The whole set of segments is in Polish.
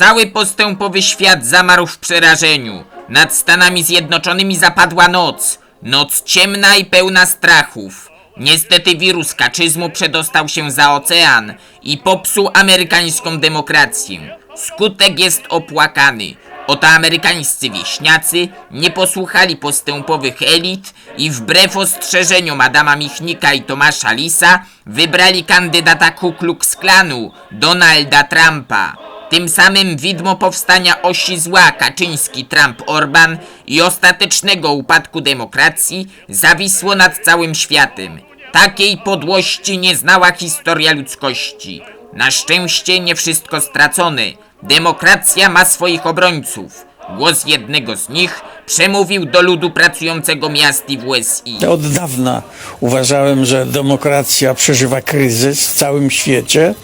Cały postępowy świat zamarł w przerażeniu. Nad Stanami Zjednoczonymi zapadła noc. Noc ciemna i pełna strachów. Niestety wirus kaczyzmu przedostał się za ocean i popsuł amerykańską demokrację. Skutek jest opłakany. Oto amerykańscy wieśniacy nie posłuchali postępowych elit i wbrew ostrzeżeniom Adama Michnika i Tomasza Lisa wybrali kandydata Ku Klux Klanu, Donalda Trumpa. Tym samym widmo powstania osi zła Kaczyński-Trump-Orban i ostatecznego upadku demokracji zawisło nad całym światem. Takiej podłości nie znała historia ludzkości. Na szczęście nie wszystko stracone. Demokracja ma swoich obrońców. Głos jednego z nich przemówił do ludu pracującego miast i WSI. Od dawna uważałem, że demokracja przeżywa kryzys w całym świecie.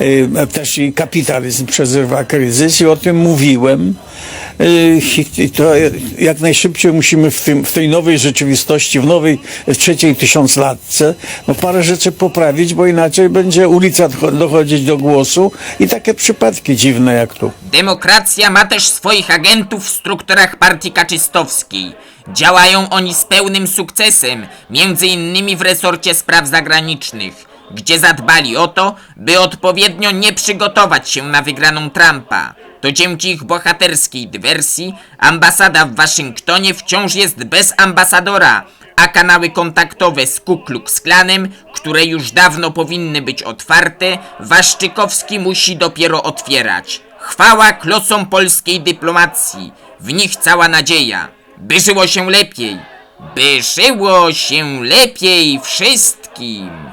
Y, Też i kapitalizm przeżywa kryzys i o tym mówiłem. Y, I to jak najszybciej musimy w, tym, w tej nowej rzeczywistości, w nowej w trzeciej tysiąclatce, no parę rzeczy poprawić, bo inaczej będzie ulica dochodzić do głosu i takie przypadki dziwne jak tu. Demokracja ma też swoich agentów w strukturach partii kaczystowskiej. Działają oni z pełnym sukcesem, między innymi w resorcie spraw zagranicznych, gdzie zadbali o to, by odpowiednio nie przygotować się na wygraną Trumpa. To dzięki ich bohaterskiej dywersji ambasada w Waszyngtonie wciąż jest bez ambasadora, a kanały kontaktowe z Ku Klux Klanem, które już dawno powinny być otwarte, Waszczykowski musi dopiero otwierać. Chwała klosom polskiej dyplomacji, w nich cała nadzieja, by żyło się lepiej, by żyło się lepiej wszystkim.